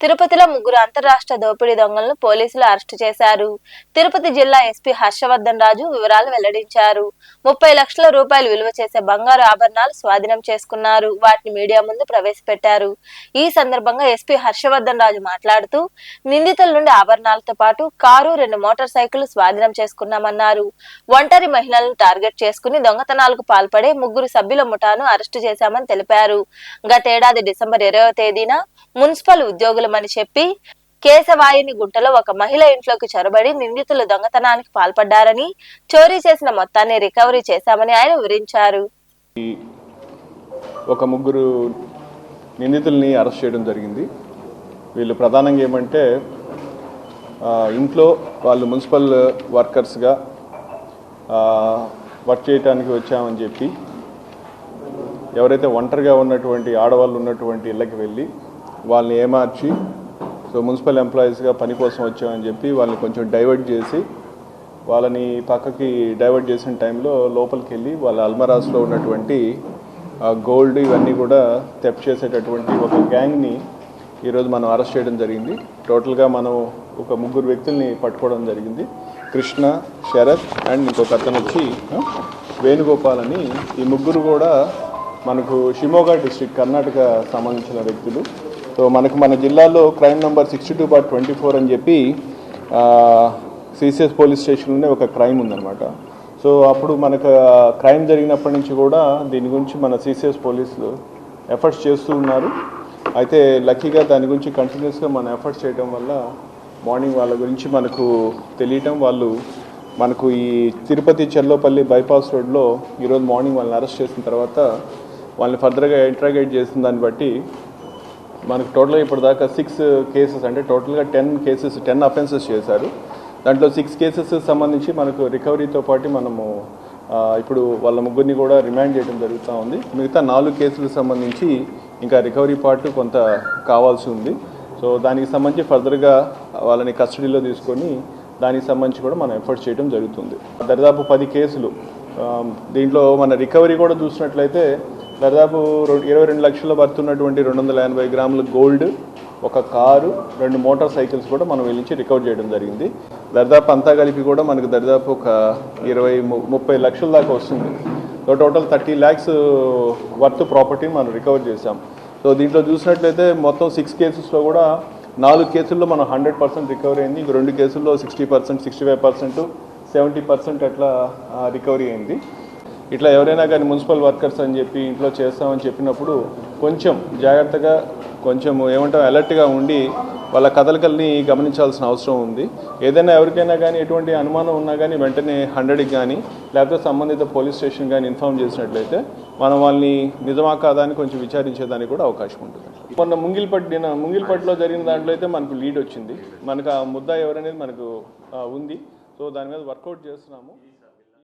తిరుపతిలో ముగ్గురు అంతరాష్ట్ర దోపిడీ దొంగలను పోలీసులు అరెస్టు చేశారు. తిరుపతి జిల్లా ఎస్పీ హర్షవర్ధన్ రాజు వివరాలు వెల్లడించారు. ముప్పై లక్షల రూపాయలు విలువ చేసే బంగారు ఆభరణాలు స్వాధీనం చేసుకున్నారు. వాటిని మీడియా ముందు ప్రవేశపెట్టారు. ఈ సందర్భంగా ఎస్పీ హర్షవర్ధన్ రాజు మాట్లాడుతూ నిందితుల నుండి ఆభరణాలతో పాటు కారు రెండు మోటార్ సైకిల్ స్వాధీనం చేసుకున్నామన్నారు. ఒంటరి మహిళలను టార్గెట్ చేసుకుని దొంగతనాలకు పాల్పడే ముగ్గురు సభ్యుల ముఠాను అరెస్టు చేశామని తెలిపారు. గతేడాది డిసెంబర్ ఇరవై తేదీన మున్సిపల్ ఉద్యోగులమని చెప్పి కేశవాయిని గుంటలో ఒక మహిళ ఇంట్లోకి చొరబడి నిందితులు దొంగతనానికి పాల్పడ్డారని చోరీ చేసిన మొత్తాన్ని రికవరీ చేశామని ఆయన వివరించారు. ఒక ముగ్గురు నిందితుల్ని అరెస్ట్ చేయడం జరిగింది. వీళ్ళు ప్రధానంగా ఏమంటే ఇంట్లో వాళ్ళు మున్సిపల్ వర్కర్స్గా వర్క్ చేయడానికి వచ్చామని చెప్పి ఎవరైతే ఒంటరిగా ఉన్నటువంటి ఆడవాళ్ళు ఉన్నటువంటి ఇళ్ళకి వెళ్ళి వాళ్ళని ఏమార్చి సో మున్సిపల్ ఎంప్లాయీస్గా పని కోసం వచ్చామని చెప్పి వాళ్ళని కొంచెం డైవర్ట్ చేసి వాళ్ళని పక్కకి డైవర్ట్ చేసిన టైంలో లోపలికి వెళ్ళి వాళ్ళ అల్మరాస్లో ఉన్నటువంటి గోల్డ్ ఇవన్నీ కూడా తెప్ చేసేటటువంటి ఒక గ్యాంగ్ని ఈరోజు మనం అరెస్ట్ చేయడం జరిగింది. టోటల్గా మనం ఒక ముగ్గురు వ్యక్తుల్ని పట్టుకోవడం జరిగింది. కృష్ణ శరత్ అండ్ ఇంకొక అతను వచ్చి వేణుగోపాల్ అని ఈ ముగ్గురు కూడా మనకు షిమోగా డిస్ట్రిక్ట్ కర్ణాటక సంబంధించిన వ్యక్తులు. సో మనకు మన జిల్లాలో crime number sixty two bar twenty four అని చెప్పి సిసిఎస్ పోలీస్ స్టేషన్లోనే ఒక క్రైమ్ ఉందన్నమాట. సో అప్పుడు మనకు క్రైమ్ జరిగినప్పటి నుంచి కూడా దీని గురించి మన సిసిఎస్ పోలీసులు ఎఫర్ట్స్ చేస్తూ ఉన్నారు. అయితే లక్కీగా దాని గురించి కంటిన్యూస్గా మనం ఎఫర్ట్స్ చేయడం వల్ల మార్నింగ్ వాళ్ళ గురించి మనకు తెలియటం వాళ్ళు మనకు ఈ తిరుపతి చెర్లోపల్లి బైపాస్ రోడ్లో ఈరోజు మార్నింగ్ వాళ్ళని అరెస్ట్ చేసిన తర్వాత వాళ్ళని ఫర్దర్గా ఇంట్రాగేట్ చేసిన దాన్ని బట్టి మనకు టోటల్గా ఇప్పటిదాకా సిక్స్ కేసెస్ అంటే టోటల్గా టెన్ కేసెస్ టెన్ అఫెన్సెస్ చేశారు. దాంట్లో సిక్స్ కేసెస్ సంబంధించి మనకు రికవరీతో పాటు మనము ఇప్పుడు వాళ్ళ ముగ్గురిని కూడా రిమాండ్ చేయడం జరుగుతూ ఉంది. మిగతా నాలుగు కేసులకు సంబంధించి ఇంకా రికవరీ పార్ట్ కొంత కావాల్సి ఉంది. సో దానికి సంబంధించి ఫర్దర్గా వాళ్ళని కస్టడీలో తీసుకొని దానికి సంబంధించి కూడా మనం ఎఫర్ట్ చేయడం జరుగుతుంది. దరిదాపు పది కేసులు దీంట్లో మన రికవరీ కూడా చూసినట్లయితే దాదాపు ఇరవై రెండు లక్షల పడుతున్నటువంటి రెండు వందల ఎనభై గ్రాముల గోల్డ్ ఒక కారు రెండు మోటార్ సైకిల్స్ కూడా మనం వెళ్ళించి రికవర్ చేయడం జరిగింది. దరిదాపు అంతా కలిపి కూడా మనకు దరిదాపు ఒక ఇరవై ము- ముప్పై లక్షల దాకా వస్తుంది. So total thirty lakhs worth ప్రాపర్టీని మనం రికవర్ చేసాం సో దీంట్లో చూసినట్లయితే మొత్తం సిక్స్ కేసెస్లో కూడా నాలుగు కేసుల్లో మనం హండ్రెడ్ పర్సెంట్ రికవరీ అయింది. ఇంక రెండు కేసుల్లో sixty percent sixty five percent seventy percent అట్లా రికవరీ అయింది. ఇట్లా ఎవరైనా కానీ మున్సిపల్ వర్కర్స్ అని చెప్పి ఇంట్లో చేస్తామని చెప్పినప్పుడు కొంచెం జాగ్రత్తగా కొంచెం ఏమంటాం అలర్ట్గా ఉండి వాళ్ళ కదలికల్ని గమనించాల్సిన అవసరం ఉంది. ఏదైనా ఎవరికైనా కానీ ఎటువంటి అనుమానం ఉన్నా కానీ వెంటనే హండ్రెడ్కి కానీ లేకపోతే సంబంధిత పోలీస్ స్టేషన్ కానీ ఇన్ఫామ్ చేసినట్లయితే మనం వాళ్ళని నిజమా కాదా అని కొంచెం విచారించేదానికి కూడా అవకాశం ఉంటుంది. మొన్న ముంగిల్పట్టి ముంగిల్పట్లో జరిగిన దాంట్లో అయితే మనకు లీడ్ వచ్చింది. మనకు ఆ ముద్ద ఎవరనేది మనకు ఉంది. సో దాని మీద వర్కౌట్ చేస్తున్నాము.